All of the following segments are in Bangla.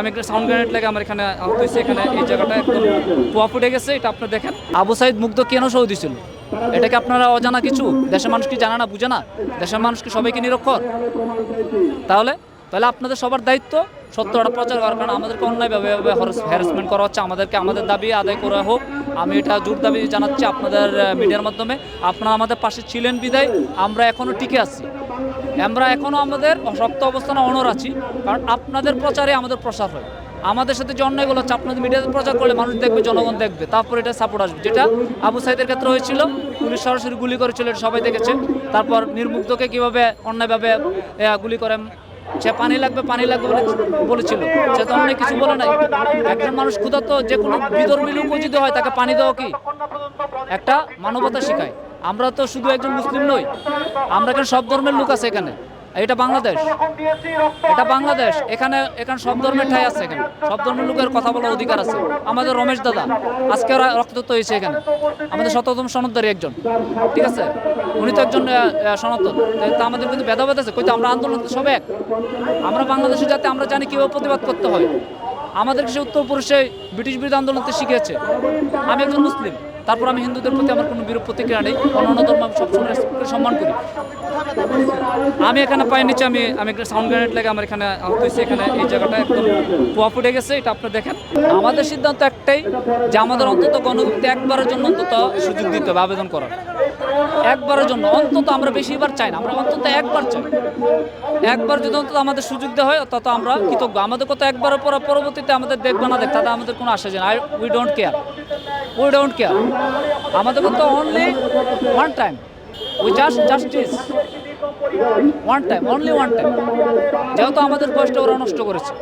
আমি একটা সাউন্ড লাগে আমার এখানে হয়েছে এখানে এই জায়গাটা একদম ফুটে গেছে, এটা দেখেন। আবু সাইদ মুগ্ধ কেন সৌদি ছিল? এটা কি আপনারা অজানা কিছু? দেশের মানুষ কি জানা না, বুঝে না? দেশের মানুষকে সবাইকে নিরক্ষর? তাহলে তাহলে আপনাদের সবার দায়িত্ব সত্যটা প্রচার করার, কারণ আমাদেরকে অন্যায়ভাবে হ্যারাসমেন্ট করা হচ্ছে। আমাদেরকে আমাদের দাবি আদায় করা হোক। আমি এটা জোর দাবি জানাচ্ছি আপনাদের মিডিয়ার মাধ্যমে। আপনারা আমাদের পাশে ছিলেন বিদায়, আমরা এখনও টিকে আছি। আমরা এখনও আমাদের শক্ত অবস্থানে অনর আছি, কারণ আপনাদের প্রচারে আমাদের প্রসার হয়। আমাদের সাথে যে অন্যায়গুলো হচ্ছে, আপনাদের মিডিয়াতে প্রচার করলে মানুষ দেখবে, জনগণ দেখবে, তারপর এটা সাপোর্ট আসবে। যেটা আবু সাইদের ক্ষেত্রে হয়েছিল পুলিশ সরাসরি গুলি করেছিল, এটা সবাই দেখেছে। তারপর নির্মুগ্ধকে কীভাবে অন্যায়ভাবে গুলি করে, সে পানি লাগবে পানি লাগবে বলে বলেছিল। সে তো অনেক কিছু বলে নাই। একজন মানুষ ক্ষুধার্ত, যে কোনো বিধর্মী যদি হয়, তাকে পানি দেওয়া কি? একটা মানবতা শেখায়। আমরা তো শুধু একজন মুসলিম নই, আমরা এখানে সব ধর্মের লোক আছে এখানে। এটা বাংলাদেশ। এটা বাংলাদেশ। এখানে এখানে সব ধর্মের ঠাই আছে এখানে। সব ধর্মের লোকের কথা বলার অধিকার আছে। আমাদের রমেশ দাদা, আজকে রক্তাক্ত হয়েছে এখানে। আমাদের শততম সনদদারি একজন। ঠিক আছে? উনি তো একজন সনাতন। তা আমাদের কিন্তু ভেদাভেদ আছে। কিন্তু আমরা আন্দোলন সব এক। আমরা বাংলাদেশে যাতে আমরা জানি কীভাবে প্রতিবাদ করতে হয়। আমাদের সে উত্তরপুরুষে ব্রিটিশ বিরোধী আন্দোলনতে শিখিয়েছে। আমি একজন মুসলিম। তারপর আমি হিন্দুদের প্রতি আমার কোনো বিরূপ প্রতিক্রিয়া নেই। অন্যান্য ধর্ম আমি সবসময় সম্মান করি। আমি এখানে পাই নিচে আমি আমি একটা সাউন্ড গ্রেনেড লাগে আমার এখানে আহত হয়েছে। এখানে এই জায়গাটা একদম পোয়া ফুটে গেছে, এটা আপনি দেখেন। আমাদের সিদ্ধান্ত একটাই যে আমাদের অন্তত গণভুক্তি একবারের জন্য অন্তত সুযোগ দিতে হবে, আবেদন করার। একবারের জন্য। অন্তত আমরা বেশিবার চাই না, আমরা অন্তত একবার চাই। একবার যদি অন্তত আমাদের সুযোগ দেওয়া হয়, তত আমরা কৃতজ্ঞ। আমাদের কত একবারের পর পরবর্তীতে আমাদের দেখবে না দেখ তাতে আমাদের কোনো আসে যায় না। We don't care we don't care আমাদের কত only one time we just justice one time only one time যেহেতু আমাদের বয়সটা ওরা নষ্ট করেছে।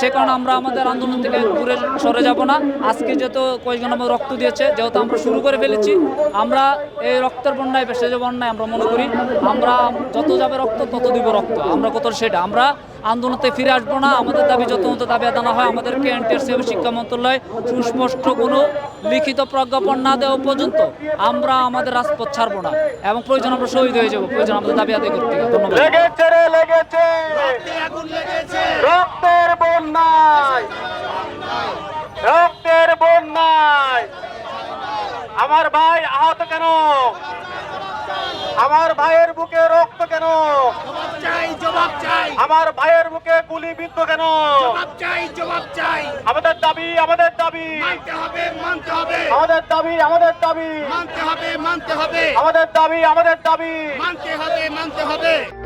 সে কারণে আমরা আমাদের আন্দোলন থেকে দূরে সরে যাব না। আজকে যেহেতু কয়েকজন আমাদের রক্ত দিয়েছে, যেহেতু আমরা শুরু করে ফেলেছি, আমরা এই রক্তের বন্যায় যে বন্যায় আমরা মনে করি, আমরা যত যাবে রক্ত তত দিব রক্ত, আমরা কত সেটা। আমরা আন্দোলনতে ফিরে আসব না। আমাদের দাবি যত দাবি আদানা হয়। আমাদেরকে এনটিআরসি এবং শিক্ষা মন্ত্রণালয় সুস্পষ্ট কোনো লিখিত প্রজ্ঞাপন না দেওয়া পর্যন্ত আমরা আমাদের রাজপথ ছাড়বো না এবং প্রয়োজন আমরা শহীদ হয়ে যাব। প্রয়োজন আমাদের দাবি আদায় করতে ধন্যবাদ। আমার ভাই আহত কেন? আমার ভাইয়ের বুকে রক্ত কেন? চাই জবাব চাই। আমার ভাইয়ের বুকে গুলি বিদ্ধ কেন? জবাব চাই জবাব চাই। আমাদের দাবি আমাদের দাবি। মানতে হবে মানতে হবে। আমাদের দাবি আমাদের দাবি। মানতে হবে মানতে হবে। আমাদের দাবি আমাদের দাবি। মানতে হবে মানতে হবে।